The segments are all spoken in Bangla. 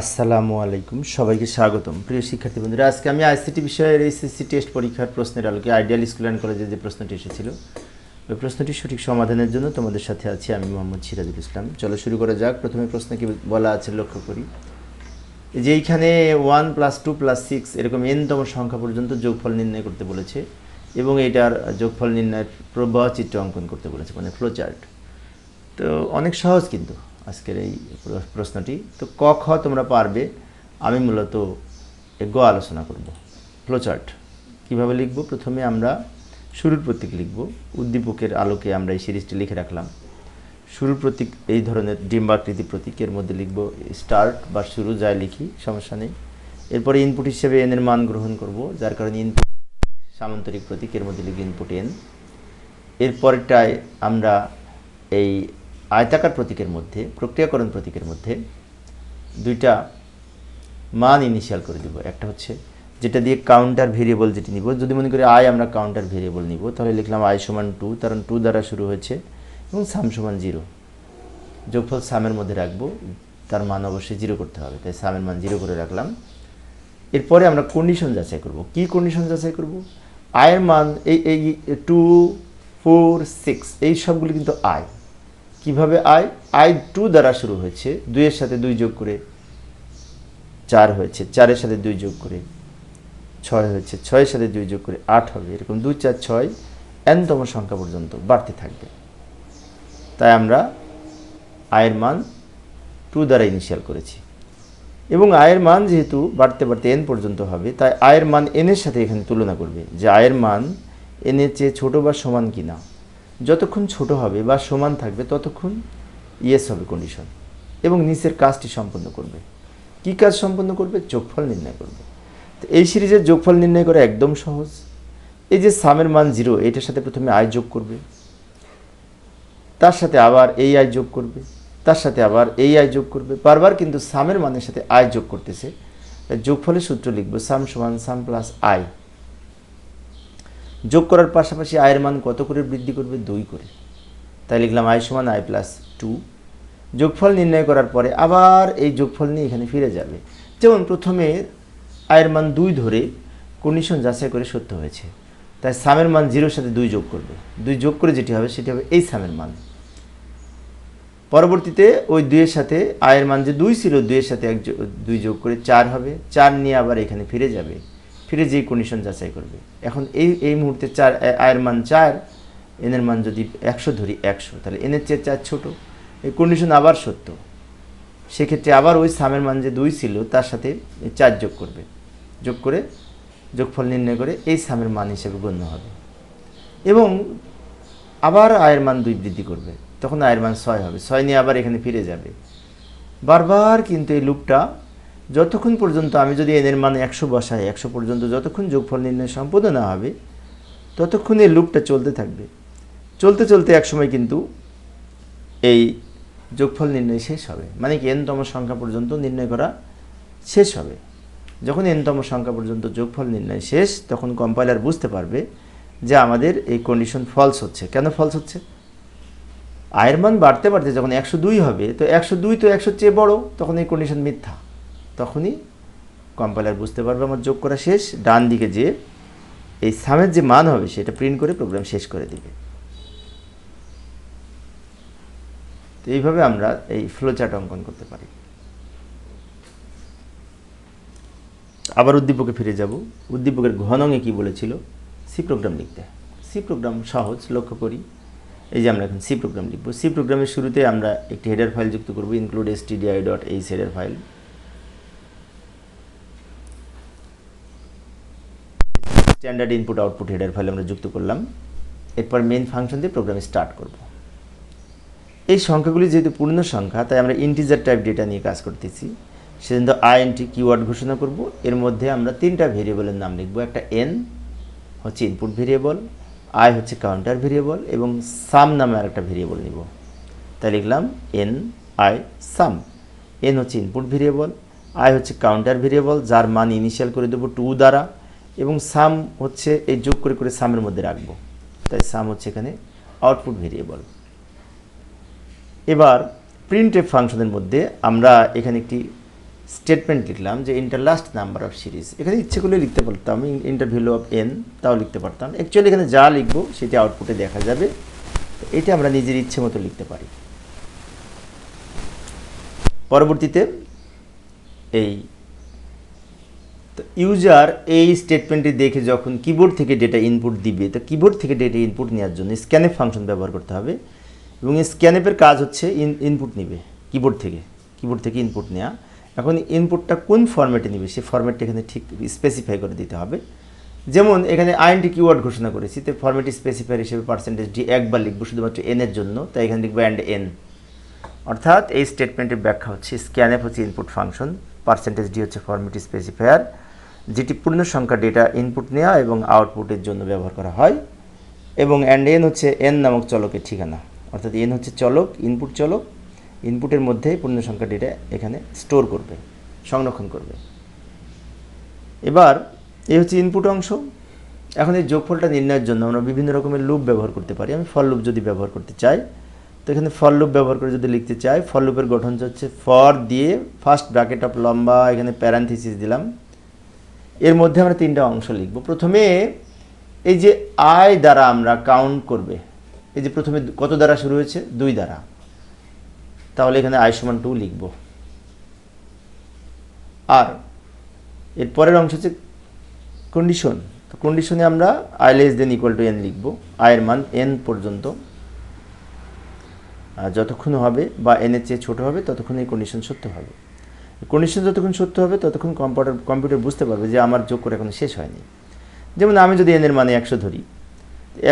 আসসালামু আলাইকুম, সবাইকে স্বাগতম। প্রিয় শিক্ষার্থী বন্ধুরা, আজকে আমি আইসিটি বিষয়ের এসএসসি টেস্ট পরীক্ষার প্রশ্নের আলোকে আইডিয়াল স্কুল অ্যান্ড কলেজে যে প্রশ্নটি এসেছিল, ওই প্রশ্নটি সঠিক সমাধানের জন্য তোমাদের সাথে আছি আমি মোহাম্মদ সিরাজুল ইসলাম। চলো শুরু করা যাক। প্রথমে প্রশ্ন কি বলা আছে লক্ষ্য করি। যে এইখানে one plus two plus six এরকম এনতম সংখ্যা পর্যন্ত যোগফল নির্ণয় করতে বলেছে এবং এটার যোগফল নির্ণয়ের প্রবাহ চিত্র অঙ্কন করতে বলেছে মানে ফ্লো চার্ট তো অনেক সহজ কিন্তু। আজকের এই প্রশ্নটি। তো ক, খ তোমরা পারবে। আমি মূলত গ আলোচনা করব। ফ্লোচার্ট। কীভাবে লিখব? প্রথমে আমরা শুরুর প্রতীক লিখব। উদ্দীপকের আলোকে আমরা এই সিরিজটি লিখে রাখলাম। শুরুর প্রতীক এই ধরনের ডিম্বাকৃতি প্রতীকের মধ্যে লিখব স্টার্ট বা শুরু, যাই লিখি, সমস্যা নেই। এরপরে ইনপুট হিসেবে এন এর মান গ্রহণ করব, যার কারণে ইনপুট সামান্তরিক প্রতীকের মধ্যে লিখব ইনপুট এন এরপরটায় আমরা এই আয়তাকার প্রতীকের মধ্যে, প্রক্রিয়াকরণ প্রতীকের মধ্যে দুইটা মান ইনিশিয়াল করে দিব। একটা হচ্ছে যেটা দিয়ে কাউন্টার ভেরিয়েবল যেটি নিব। যদি মনে করি আয় আমরা কাউন্টার ভেরিয়েবল নিব, তাহলে লিখলাম আয় সমান টু কারণ টু দ্বারা শুরু হয়েছে, এবং সাম সমান জিরো যোগফল সামের মধ্যে রাখব, তার মান অবশ্যই জিরো করতে হবে। তাই সামের মান জিরো করে রাখলাম। এরপরে আমরা কন্ডিশন যাচাই করব। কি কন্ডিশন যাচাই করব? আয়ের মান এই এই টু ফোর সিক্স এই সবগুলি কিন্তু আয় কীভাবে আয়? আয় টু দ্বারা শুরু হয়েছে। দুইয়ের সাথে দুই যোগ করে চার হয়েছে। চারের সাথে দুই যোগ করে ছয় হয়েছে। ছয়ের সাথে দুই যোগ করে আট হবে। এরকম দুই, চার, ছয় এনতম সংখ্যা পর্যন্ত বাড়তে থাকবে। তাই আমরা আয়ের মান টু দ্বারা ইনিশিয়াল করেছি। এবং আয়ের মান যেহেতু বাড়তে বাড়তে এন পর্যন্ত হবে, তাই আয়ের মান এনের সাথে এখানে তুলনা করবে যে আয়ের মান এনের চেয়ে ছোটো বা সমান কিনা। যতক্ষণ ছোট হবে বা সমান থাকবে, ততক্ষণ ইয়েস হবে কন্ডিশন এবং নিচের কাজটি সম্পন্ন করবে। কি কাজ সম্পন্ন করবে? যোগফল নির্ণয় করবে। তো এই সিরিজের যোগফল নির্ণয় করা একদম সহজ। এই যে সামের মান জিরো এটার সাথে প্রথমে আয় যোগ করবে। তার সাথে আবার এই আয় যোগ করবে। তার সাথে আবার এই আয় যোগ করবে। বারবার কিন্তু সামের মানের সাথে আয় যোগ করতেছে। যোগফলের সূত্র লিখব সাম সমান সাম প্লাস আয় যোগ করার পাশাপাশি আয়ের মান কত করে বৃদ্ধি করবে? দুই করে। তাই লিখলাম আয় সমান আই প্লাস টু যোগফল নির্ণয় করার পরে আবার এই যোগফল নিয়ে এখানে ফিরে যাবে। যেমন প্রথমে আয়ের মান দুই ধরে কন্ডিশন যাচাই করে সত্য হয়েছে। তাই সামের মান জিরোর সাথে দুই যোগ করবে। দুই যোগ করে যেটি হবে, সেটি হবে এই সামের মান। পরবর্তীতে ওই দুইয়ের সাথে আয়ের মান যে দুই ছিল, দুইয়ের সাথে এক দুই যোগ করে চার হবে। চার নিয়ে আবার এখানে ফিরে যাবে। ফিরে যেই কন্ডিশন যাচাই করবে। এখন এই এই মুহূর্তে চার আয়ের মান চার এনের মান যদি একশো ধরি একশো, তাহলে এনের চেয়ে চার ছোট। এই কন্ডিশন আবার সত্য। সেক্ষেত্রে আবার ওই সামের মান যে দুই ছিল, তার সাথে চার যোগ করবে। যোগ করে যোগফল নির্ণয় করে এই সামের মান হিসেবে গণ্য হবে। এবং আবার আয়ের মান দুই বৃদ্ধি করবে। তখন আয়ের মান ছয় হবে। ছয় নিয়ে আবার এখানে ফিরে যাবে। বারবার কিন্তু এই লুপটা যতক্ষণ পর্যন্ত আমি যদি এনের মান একশো বসাই, একশো পর্যন্ত যতক্ষণ যোগফল নির্ণয় সম্পূর্ণ না হবে, ততক্ষণ এই লুপটা চলতে থাকবে। চলতে চলতে একসময় কিন্তু এই যোগফল নির্ণয় শেষ হবে। মানে কি এনতম সংখ্যা পর্যন্ত নির্ণয় করা শেষ হবে। যখন এনতম সংখ্যা পর্যন্ত যোগফল নির্ণয় শেষ, তখন কম্পাইলার বুঝতে পারবে যে আমাদের এই কন্ডিশন ফলস হচ্ছে। কেন ফলস হচ্ছে? আয়ের মান বাড়তে বাড়তে যখন একশো দুই হবে, তো একশো দুই তো একশোর চেয়ে বড়, তখন এই কন্ডিশন মিথ্যা। তখনই কম্পাইলার বুঝতে পারবে আমার যোগ করা শেষ। ডান দিকে যে এই সামের যে মান হবে, সেটা প্রিন্ট করে প্রোগ্রাম শেষ করে দিবে। তো এইভাবে আমরা এই ফ্লোচার্ট অঙ্কন করতে পারি। আবার উদ্দীপকে ফিরে যাব। উদ্দীপকের ঘনঙে কি বলেছিল? সি প্রোগ্রাম লিখতে। সি প্রোগ্রাম সহজ, লক্ষ্য করি। এই যে আমরা এখন সি প্রোগ্রাম লিখব। সি প্রোগ্রামের শুরুতে আমরা একটি হেডার ফাইল যুক্ত করব। Include S TDI dot H header file standard input output header file আমরা যুক্ত করলাম। এরপর মেন ফাংশন দিয়ে প্রোগ্রাম স্টার্ট করব। এই সংখ্যাগুলি যেহেতু পূর্ণ সংখ্যা, তাই আমরা ইন্টিজার টাইপ ডেটা নিয়ে কাজ করতেছি। সেজন্য আইএনটি কিওয়ার্ড ঘোষণা করব। এর মধ্যে আমরা তিনটা ভেরিয়েবলের নাম লিখব। একটা এন হচ্ছে ইনপুট ভেরিয়েবল আই হচ্ছে কাউন্টার ভেরিয়েবল এবং সাম নামে আরেকটা ভেরিয়েবল নিব। তাই লিখলাম এন আই সাম এন হচ্ছে ইনপুট ভেরিয়েবল আই হচ্ছে কাউন্টার ভেরিয়েবল, যার মান ইনিশিয়াল করে দেবো টু দ্বারা। এবং সাম হচ্ছে এই যোগ করে করে সামের মধ্যে রাখব। তাই সাম হচ্ছে এখানে আউটপুট ভেরিয়েবল এবার প্রিন্ট এফ ফাংশনের মধ্যে আমরা এখানে একটি স্টেটমেন্ট লিখলাম যে enter last number of series এখানে ইচ্ছে করলে লিখতে পারতাম ইন্টার ভ্যালু অফ এন তাও লিখতে পারতাম। অ্যাকচুয়ালি এখানে যা লিখব সেটি আউটপুটে দেখা যাবে। তো এটা আমরা নিজের ইচ্ছে মতো লিখতে পারি। পরবর্তীতে এই তো ইউজার এই স্টেটমেন্টটি দেখে যখন কিবোর্ড থেকে ডেটা ইনপুট দিবে, তো কিবোর্ড থেকে ডেটা ইনপুট নেওয়ার জন্য স্ক্যানএপ ফাংশন ব্যবহার করতে হবে এবং এই স্ক্যানএপের কাজ হচ্ছে ইন ইনপুট নিবে কিবোর্ড থেকে কিবোর্ড থেকে ইনপুট নেওয়া এখন ইনপুটটা কোন ফরম্যাটে নিবে, সেই ফরম্যাটটা এখানে ঠিক স্পেসিফাই করে দিতে হবে। যেমন এখানে আইএনটি কিওয়ার্ড ঘোষণা করেছি, তো ফরম্যাট স্পেসিফায়ার হিসেবে পার্সেন্টেজ ডি একবার লিখব, শুধুমাত্র এন এর জন্য, তাই এখানে লিখব অ্যান্ড এন অর্থাৎ এই স্টেটমেন্টের ব্যাখ্যা হচ্ছে স্ক্যানএফ হচ্ছে ইনপুট ফাংশন পার্সেন্টেজ ডি হচ্ছে ফরম্যাট স্পেসিফায়ার যেটি পূর্ণ সংখ্যা ডেটা ইনপুট নেওয়া এবং আউটপুটের জন্য ব্যবহার করা হয়, এবং অ্যান্ড এন হচ্ছে এন নামক চলকের ঠিকানা। অর্থাৎ এন হচ্ছে চলক ইনপুট চলক ইনপুটের মধ্যে পূর্ণ সংখ্যা ডেটা এখানে স্টোর করবে, সংরক্ষণ করবে। এবার, এই হচ্ছে ইনপুট অংশ। এখন এই যোগফলটা নির্ণয়ের জন্য আমরা বিভিন্ন রকমের লুপ ব্যবহার করতে পারি। আমি ফল লুপ যদি ব্যবহার করতে চাই, তো এখানে ফল লুপ ব্যবহার করে যদি লিখতে চাই ফল লুপের গঠন হচ্ছে ফর দিয়ে ফার্স্ট ব্র্যাকেট অফ লম্বা, এখানে প্যারান্থিসিস দিলাম। এর মধ্যে আমরা তিনটা অংশ লিখব। প্রথমে এই যে আয় দ্বারা আমরা কাউন্ট করবে, এই যে প্রথমে কত দ্বারা শুরু হয়েছে? দুই দ্বারা। তাহলে এখানে আয় সমান টু লিখব। আর এর পরের অংশ হচ্ছে কন্ডিশন তো কন্ডিশনে আমরা I less than equal to N লিখব। আয়ের মান এন পর্যন্ত। যতক্ষণ হবে বা এনের চেয়ে ছোটো হবে, ততক্ষণ এই কন্ডিশন সত্য হবে। কন্ডিশন যতক্ষণ সত্য হবে, ততক্ষণ কম্পিউটার কম্পিউটার বুঝতে পারবে যে আমার যোগ করে এখনও শেষ হয়নি। যেমন আমি যদি এনের মানে একশো ধরি,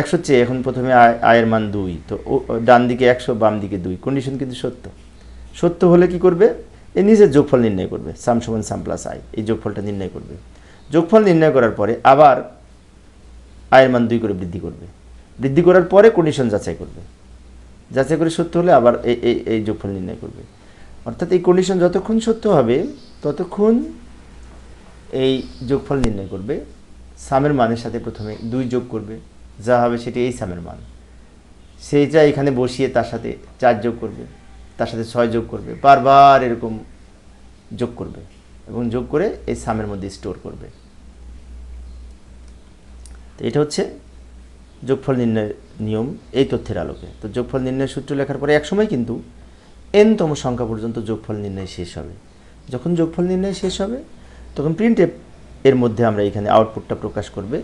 একশো চেয়ে এখন প্রথমে আয়, আয়ের মান দুই, তো ডান দিকে একশো, বাম দিকে দুই কন্ডিশন কিন্তু সত্য। সত্য হলে কি করবে? এ নিজের যোগফল নির্ণয় করবে সাম সমান সাম প্লাস আই এই যোগফলটা নির্ণয় করবে। যোগফল নির্ণয় করার পরে আবার আয়ের মান দুই করে বৃদ্ধি করবে। বৃদ্ধি করার পরে কন্ডিশন যাচাই করবে। যাচাই করে সত্য হলে আবার এই এই যোগফল নির্ণয় করবে। অর্থাৎ এই কন্ডিশন যতক্ষণ সত্য হবে, ততক্ষণ এই যোগফল নির্ণয় করবে। সামের মানের সাথে প্রথমে দুই যোগ করবে। যা হবে সেটি এই সামের মান। সেইটা এখানে বসিয়ে তার সাথে চার যোগ করবে, তার সাথে ছয় যোগ করবে, বারবার এরকম যোগ করবে এবং যোগ করে এই সামের মধ্যে স্টোর করবে। তো এটা হচ্ছে যোগফল নির্ণয়ের নিয়ম এই তথ্যের আলোকে। তো যোগফল নির্ণয়ের সূত্র লেখার পরে একসময় কিন্তু এনতম সংখ্যা পর্যন্ত যোগফল নির্ণয় শেষ হবে। যখন যোগফল নির্ণয় শেষ হবে, তখন প্রিন্ট এর মধ্যে আমরা এখানে আউটপুটটা প্রকাশ করবে।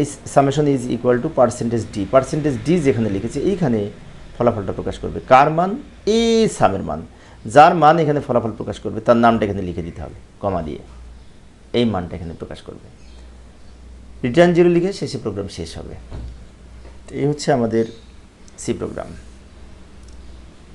এই summation is equal to percentage D percentage D যেখানে লিখেছে, এইখানে ফলাফলটা প্রকাশ করবে। কার মান? এই সামের মান। যার মান এখানে ফলাফল প্রকাশ করবে, তার নামটা এখানে লিখে দিতে হবে কমা দিয়ে। এই মানটা এখানে প্রকাশ করবে। রিটার্ন জিরো লিখে শেষে প্রোগ্রাম শেষ হবে। এই হচ্ছে আমাদের সি প্রোগ্রাম